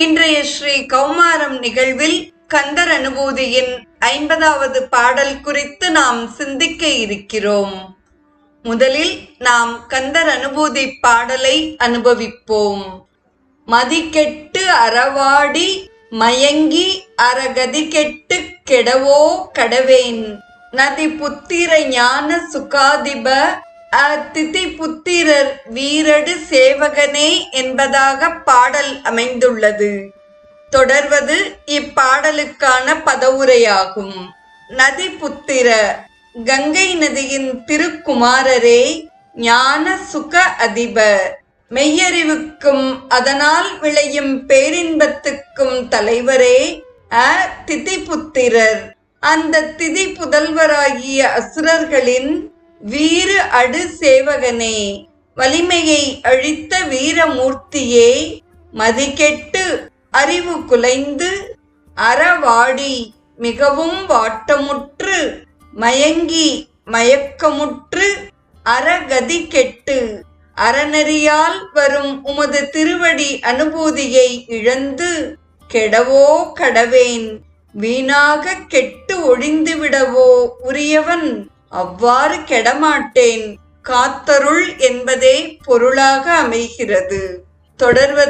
இன்றைய ஸ்ரீ கௌமாரம் நிகழ்வில் கந்தர் அனுபூதியின் ஐம்பதாவது பாடல் குறித்து நாம் சிந்திக்க இருக்கிறோம். முதலில் நாம் கந்தர் அனுபூதி பாடலை அனுபவிப்போம். மதிக்கெட்டு அறவாடி மயங்கி அறகதி கெட்டு கெடவோ கடவேன். நதி புத்திர ஞான சுகாதிப அத்திதி புத்திரர் வீரடு சேவகனே என்பதாக பாடல் அமைந்துள்ளது. தொடர்வது இப்பாடலுக்கான பதவுரையாகும். நதி புத்திர கங்கை நதியின் திருக்குமாரரே ஞான சுக அதிபர் மெய்யறிவுக்கும் அதனால் விளையும் பேரின்பத்துக்கும் தலைவரே அ திதிபுத்திரர் அந்த திதி புதல்வராகிய அசுரர்களின் வீறு அடு சேவகனே வலிமையை அழித்த வீரமூர்த்தியே மதிக்கெட்டு அறிவு குலைந்து அறவாடி மிகவும் வாட்டமுற்று மயங்கி மயக்கமுற்று அறகதி கெட்டு அறநெறியால் வரும் உமது திருவடி அனுபூதியை இழந்து கெடவோ கடவேன் வீணாக கெட்டு ஒழிந்துவிடவோ உரியவன். அவ்வாறு கெடமாட்டேன். காத்தருள் என்பதே பொருளாக அமைகிறது. தொடர்வது